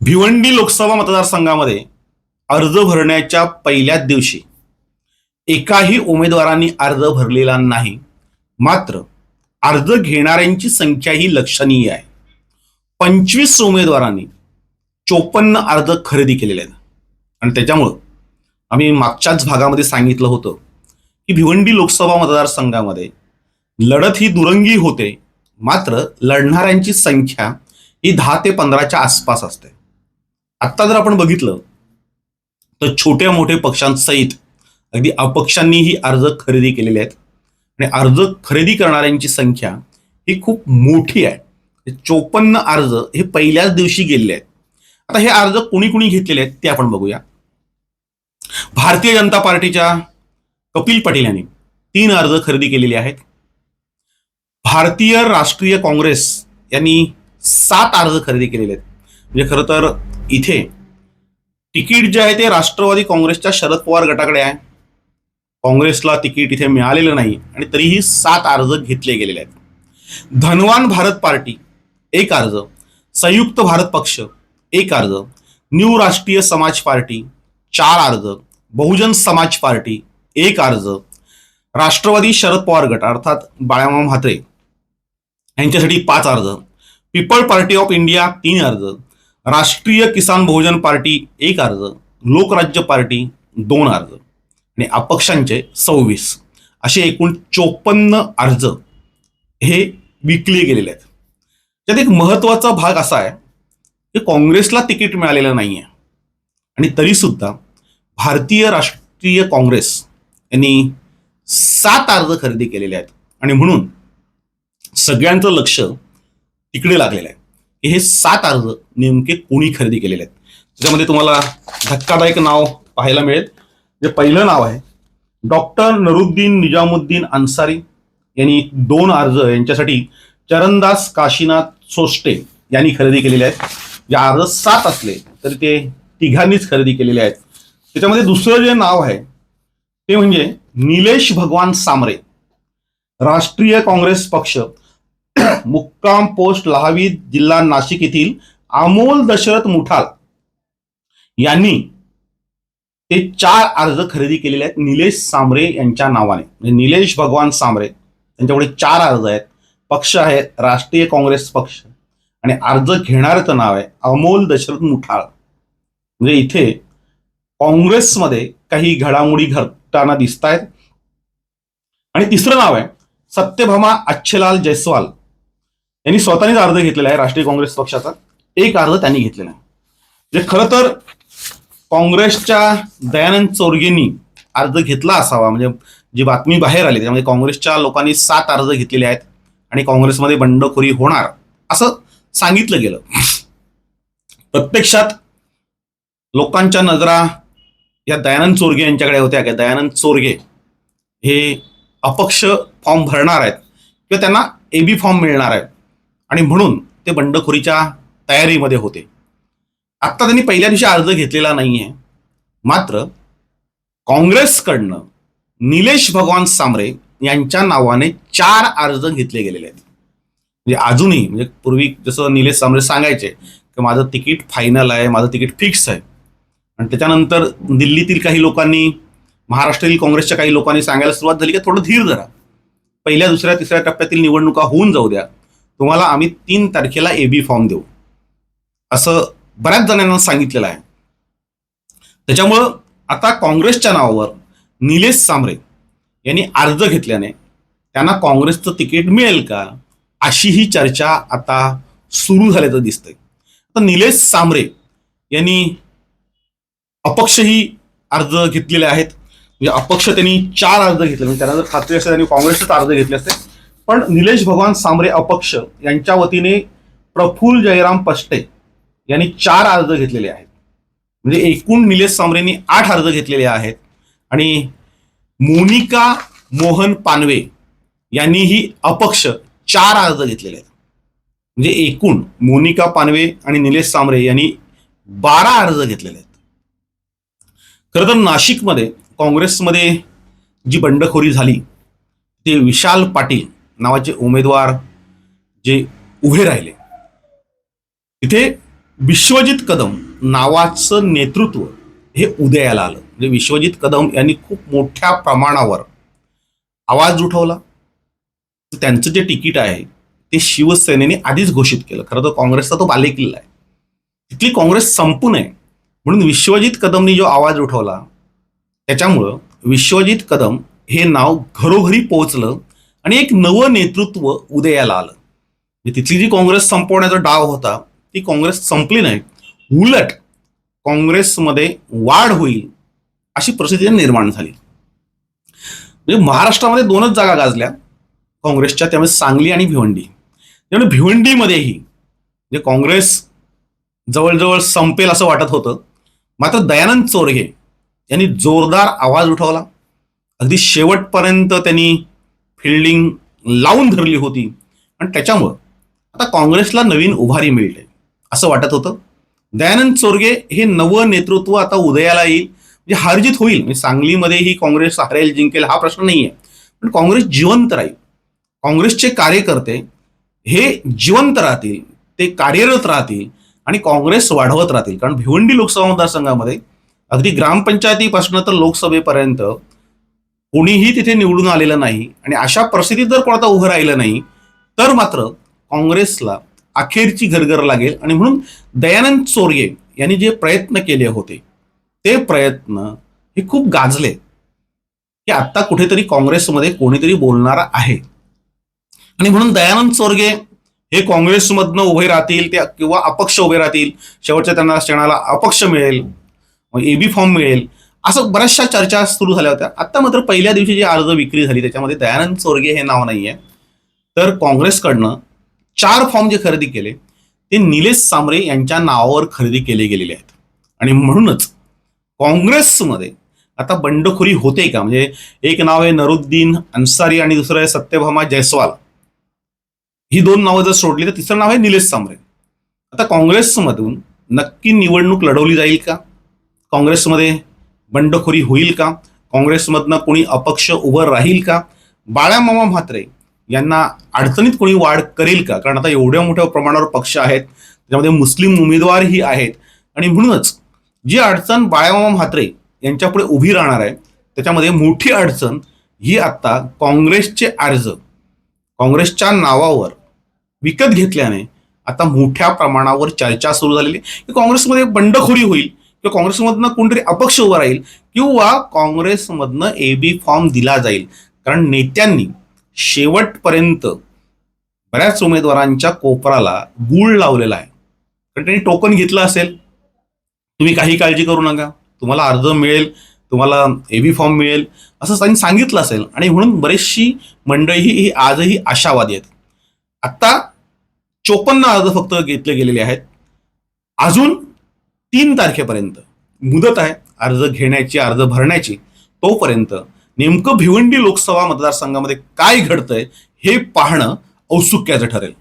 भिवंडी लोकसभा मतदारसंघामध्ये अर्ज भरण्याच्या पहिल्याच दिवशी एकाही उमेदवारांनी अर्ज भरलेला नाही. मात्र अर्ज घेणाऱ्यांची संख्या ही लक्षणीय आहे. पंचवीस उमेदवारांनी चोपन्न अर्ज खरेदी केलेले आहेत. आणि त्याच्यामुळं आम्ही मागच्याच भागामध्ये सांगितलं होतं की भिवंडी लोकसभा मतदारसंघामध्ये लढत ही दुरंगी होते. मात्र लढणाऱ्यांची संख्या ही दहा ते पंधराच्या आसपास असते. आत्ता जर आपण बघितलं तर छोट्या मोठ्या पक्षांसहित अगदी अपक्षांनीही अर्ज खरेदी केलेले आहेत. आणि अर्ज खरेदी करणाऱ्यांची संख्या ही खूप मोठी आहे. म्हणजे चोपन्न अर्ज हे पहिल्याच दिवशी गेलेले आहेत. आता हे अर्ज कुणी कुणी घेतलेले आहेत ते आपण बघूया. भारतीय जनता पार्टीच्या कपिल पटेल यांनी तीन अर्ज खरेदी केलेले आहेत. भारतीय राष्ट्रीय काँग्रेस यांनी सात अर्ज खरेदी केलेले आहेत. म्हणजे खरं तर इथे तिकीट जे आहे ते राष्ट्रवादी काँग्रेसच्या शरद पवार गटाकडे आहे. काँग्रेसला तिकीट इथे मिळालेलं नाही आणि तरीही सात अर्ज घेतले गेलेले आहेत. धनवान भारत पार्टी एक अर्ज. संयुक्त भारत पक्ष एक अर्ज. न्यू राष्ट्रीय समाज पार्टी चार अर्ज. बहुजन समाज पार्टी एक अर्ज. राष्ट्रवादी शरद पवार गट अर्थात बाळामाम म्हात्रे यांच्यासाठी पाच अर्ज. पीपल पार्टी ऑफ इंडिया तीन अर्ज. राष्ट्रीय किसान बहुजन पार्टी एक अर्ज लोकराज्य पार्टी दोन अर्ज आणि अपक्षांचे सव्वीस. असे एकूण चोपन्न अर्ज हे विकले गेलेले आहेत. त्यात एक महत्त्वाचा भाग असा आहे की काँग्रेसला तिकीट मिळालेलं नाही आहे आणि तरी सुद्धा भारतीय राष्ट्रीय काँग्रेस यांनी सात अर्ज खरेदी केलेले आहेत. आणि म्हणून सगळ्यांचं लक्ष तिकडे लागलेलं आहे. की हे सात अर्ज नेमके कोणी खरेदी केलेले आहेत. त्याच्यामध्ये तुम्हाला धक्कादायक नाव पाहायला मिळेल. जे पहिलं नाव आहे डॉक्टर नरुद्दीन निजामुद्दीन अन्सारी यांनी दोन अर्ज यांच्यासाठी चरणदास काशीनाथ सोष्टे यांनी खरेदी केलेले आहेत. जे अर्ज सात असले तरी ते तिघांनीच खरेदी केलेले आहेत. त्याच्यामध्ये दुसरं जे नाव आहे ते म्हणजे निलेश भगवान सामरे राष्ट्रीय काँग्रेस पक्ष. मुक्काम पोस्ट लहावी जिल्हा नाशिक येथील अमोल दशरथ मुठाल यांनी ते चार अर्ज खरेदी केलेले आहेत. निलेश सामरे यांच्या नावाने. म्हणजे निलेश भगवान सामरे त्यांच्याकडे चार अर्ज आहेत. पक्ष आहे राष्ट्रीय काँग्रेस पक्ष. आणि अर्ज घेणाऱ्याचं नाव आहे अमोल दशरथ मुठाळ म्हणजे इथे काँग्रेसमध्ये काही घडामोडी घडताना दिसत आहेत आणि तिसरं नाव आहे सत्यभामा अच्छेलाल जयस्वाल. यांनी स्वतःनेच अर्ज घेतलेला आहे राष्ट्रीय काँग्रेस पक्षाचा. एक अर्ज त्यांनी घेतलेला आहे. म्हणजे खरं तर काँग्रेसच्या दयानंद चोरगेंनी अर्ज घेतला असावा म्हणजे जी बातमी बाहेर आली त्यामध्ये काँग्रेसच्या लोकांनी सात अर्ज घेतलेले आहेत आणि काँग्रेसमध्ये बंडखोरी होणार असं सांगितलं गेलं. प्रत्यक्षात लोकांच्या नजरा या दयानंद चोरगे यांच्याकडे होत्या. की दयानंद चोरगे हे अपक्ष फॉर्म भरणार आहेत किंवा त्यांना एबी फॉर्म मिळणार आहे आणि म्हणून ते बंडखोरीच्या तयारीमध्ये होते. आत्ता त्यांनी पहिल्या दिवशी अर्ज घेतलेला नाही आहे मात्र काँग्रेसकडनं निलेश भगवान सामरे यांच्या नावाने चार अर्ज घेतले गेलेले आहेत. म्हणजे अजूनही म्हणजे पूर्वी जसं निलेश सामरे सांगायचे की माझं तिकीट फायनल आहे माझं तिकीट फिक्स आहे. आणि त्याच्यानंतर दिल्लीतील काही लोकांनी महाराष्ट्रातील काँग्रेसच्या काही लोकांनी सांगायला सुरुवात झाली की थोडं धीर धरा. पहिल्या दुसऱ्या तिसऱ्या टप्प्यातील निवडणुका होऊन जाऊ द्या. तुम्हाला आम्ही तीन तारखेला एबी फॉर्म देऊ. असं बऱ्याच जणांना सांगितलेलं आहे. त्याच्यामुळं आता काँग्रेसच्या नावावर निलेश सामरे यांनी अर्ज घेतल्याने त्यांना काँग्रेसचं तिकीट मिळेल का? अशी ही चर्चा आता सुरू झाल्याचं दिसतंय. आता निलेश सामरे यांनी अपक्षही अर्ज घेतलेले आहेत. म्हणजे अपक्ष त्यांनी चार अर्ज घेतले. म्हणजे त्यांना जर खात्री असेल त्यांनी काँग्रेसचाच अर्ज घेतले असते पण निलेश भगवान सामरे अपक्ष यांच्या वतीने प्रफुल्ल जयराम पष्टे यांनी चार अर्ज घेतलेले आहेत. म्हणजे एकूण निलेश सांबरेंनी आठ अर्ज घेतलेले आहेत. आणि मोनिका मोहन पानवे यांनीही अपक्ष चार अर्ज घेतलेले आहेत. म्हणजे एकूण मोनिका पानवे आणि निलेश सामरे यांनी बारा अर्ज घेतलेले आहेत. खरं तर नाशिकमध्ये काँग्रेसमध्ये जी बंडखोरी झाली ते विशाल पाटील नावाचे उमेदवार जे उभे राहिले. तिथे विश्वजित कदम नावाचं नेतृत्व हे उदयाला आलं. म्हणजे विश्वजित कदम यांनी खूप मोठ्या प्रमाणावर आवाज उठवला. त्यांचं जे तिकीट आहे ते शिवसेनेने आधीच घोषित केलं. खरं तर काँग्रेसचा तो बालेकिल्ला आहे. तिथली काँग्रेस संपू नये म्हणून विश्वजित कदमनी जो आवाज उठवला त्याच्यामुळं विश्वजित कदम हे नाव घरोघरी पोहोचलं. आणि एक नवं नेतृत्व उदयाला आलं. म्हणजे तिथली जी काँग्रेस संपवण्याचा डाव होता ती काँग्रेस संपली नाही. उलट काँग्रेसमध्ये वाढ होईल अशी परिस्थिती निर्माण झाली. म्हणजे महाराष्ट्रामध्ये दोनच जागा गाजल्या काँग्रेसच्या त्यामुळे सांगली आणि भिवंडी. त्यामुळे भिवंडीमध्येही म्हणजे काँग्रेस जवळजवळ संपेल असं वाटत होतं मात्र दयानंद चोरगे यांनी जोरदार आवाज उठवला. अगदी शेवटपर्यंत त्यांनी फिल्डिंग लावून धरली होती. आणि त्याच्यामुळं आता काँग्रेसला नवीन उभारी मिळते. असं वाटत होतं. दयानंद चोरगे हे नवं नेतृत्व आता उदयाला येईल. म्हणजे हारजीत होईल. म्हणजे सांगलीमध्ये ही काँग्रेस हरेल जिंकेल हा प्रश्न नाही आहे पण काँग्रेस जिवंत राहील. काँग्रेसचे कार्यकर्ते हे जिवंत राहतील ते कार्यरत राहतील आणि काँग्रेस वाढवत राहतील. कारण भिवंडी लोकसभा मतदारसंघामध्ये अगदी ग्रामपंचायतीपासून तर लोकसभेपर्यंत कोणीही तिथे निवडून आलेलं नाही आणि अशा परिस्थितीत जर कोणाचा उभं राहिलं नाही तर मात्र काँग्रेसला अखेरची घरघर लागेल. आणि म्हणून दयानंद चोरगे यांनी जे प्रयत्न केले होते ते प्रयत्न हे खूप गाजले. की आत्ता कुठेतरी काँग्रेसमध्ये कोणीतरी बोलणारा आहे. आणि म्हणून दयानंद चोरगे हे काँग्रेसमधनं उभे राहतील ते किंवा अपक्ष उभे राहतील शेवटच्या त्यांना क्षणाला अपक्ष मिळेल ए बी फॉर्म मिळेल असं बऱ्याचशा चर्चा सुरू झाल्या होत्या. आता मात्र पहिल्या दिवशी जी अर्ज विक्री झाली त्याच्यामध्ये दयानंद चोरगे हे नाव नाहीये. तर काँग्रेसकडनं चार फॉर्म जे खरेदी केले ते निलेश सांबरे यांच्या नावावर खरेदी केले गेलेले आहेत. आणि म्हणूनच काँग्रेसमध्ये आता बंडखोरी होते का? म्हणजे एक नाव आहे नरुद्दीन अन्सारी आणि दुसरं आहे सत्यभामा जयस्वाल. ही दोन नावं जर सोडली तर तिसरं नाव आहे निलेश सांबरे आता काँग्रेसमधून नक्की निवडणूक लढवली जाईल का? काँग्रेसमध्ये बंडखोरी होईल का? काँग्रेसमधनं कोणी अपक्ष उभं राहील का? बाळामामा म्हात्रे यांना अडचणीत कोणी वाढ करेल का? कारण आता एवढ्या मोठ्या प्रमाणावर पक्ष आहेत त्याच्यामध्ये मुस्लिम उमेदवारही आहेत. आणि म्हणूनच जी अडचण बाळामामा म्हात्रे यांच्यापुढे उभी राहणार आहे त्याच्यामध्ये मोठी अडचण ही आता काँग्रेसचे अर्ज काँग्रेसच्या नावावर विकत घेतल्याने आता मोठ्या प्रमाणावर चर्चा सुरू झालेली आहे. की काँग्रेसमध्ये बंडखोरी होईल किंवा काँग्रेसमधनं कोणतरी अपक्ष उभं राहील किंवा काँग्रेसमधनं ए बी फॉर्म दिला जाईल. कारण नेत्यांनी शेवटपर्यंत बऱ्याच उमेदवारांच्या कोपराला गुळ लावलेला आहे. कारण त्यांनी टोकन घेतलं असेल. तुम्ही काही काळजी करू नका. तुम्हाला अर्ज मिळेल. तुम्हाला ए बी फॉर्म मिळेल. असं त्यांनी सांगितलं असेल. आणि म्हणून बरीचशी मंडळी ही आजही आशावादी आहेत. आत्ता चोपन्न अर्ज फक्त घेतले गेलेले आहेत. अजून तीन तारखेपर्यंत. मुदत आहे अर्ज घेण्याची अर्ज भरण्याची. तोपर्यंत नेमकं भिवंडी लोकसभा मतदारसंघामध्ये काय घडतंय हे पाहणं औत्सुक्याचं ठरेल.